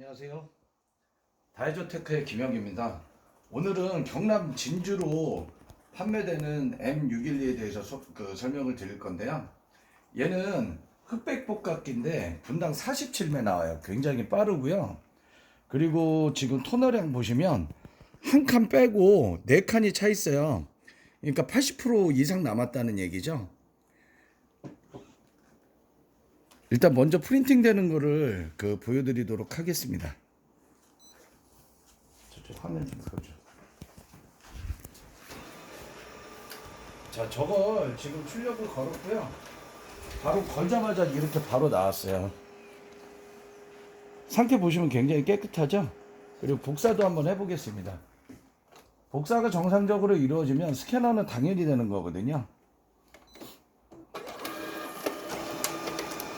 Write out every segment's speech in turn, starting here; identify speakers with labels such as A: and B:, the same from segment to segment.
A: 안녕하세요. 다이조테크의 김영입니다. 오늘은 경남 진주로 판매되는 M612에 대해서 소- 그 설명을 드릴 건데요. 얘는 흑백 복각기인데 분당 47매 나와요. 굉장히 빠르고요. 그리고 지금 토너량 보시면 한 칸 빼고 네 칸이 차 있어요. 그러니까 80% 이상 남았다는 얘기죠. 일단 먼저 프린팅 되는 거를 그 보여드리도록 하겠습니다. 저쪽 화면 좀 켜줘. 자, 저걸 지금 출력을 걸었고요. 바로 걸자마자 이렇게 바로 나왔어요. 상태 보시면 굉장히 깨끗하죠? 그리고 복사도 한번 해보겠습니다. 복사가 정상적으로 이루어지면 스캐너는 당연히 되는 거거든요.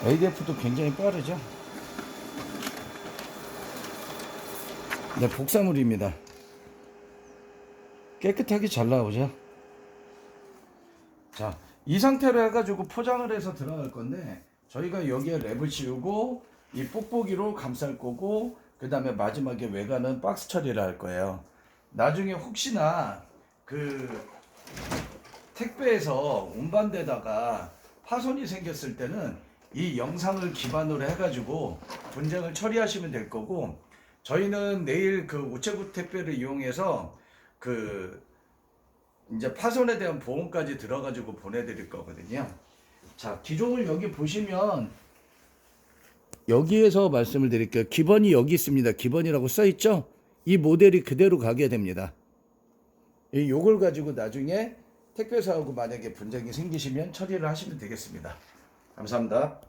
A: ADF도 굉장히 빠르죠. 네, 복사물입니다. 깨끗하게 잘 나오죠. 자, 이 상태로 해가지고 포장을 해서 들어갈 건데 저희가 여기에 랩을 씌우고 이 뽁뽁이로 감쌀 거고 그 다음에 마지막에 외관은 박스 처리를 할 거예요. 나중에 혹시나 그 택배에서 운반되다가 파손이 생겼을 때는 이 영상을 기반으로 해가지고 분쟁을 처리하시면 될 거고 저희는 내일 그 우체국 택배를 이용해서 그 이제 파손에 대한 보험까지 들어가지고 보내드릴 거거든요. 자, 기종을 여기 보시면 여기에서 말씀을 드릴게요. 기본이 여기 있습니다. 기본이라고 써 있죠? 이 모델이 그대로 가게 됩니다. 이 요걸 가지고 나중에 택배사하고 만약에 분쟁이 생기시면 처리를 하시면 되겠습니다. 감사합니다.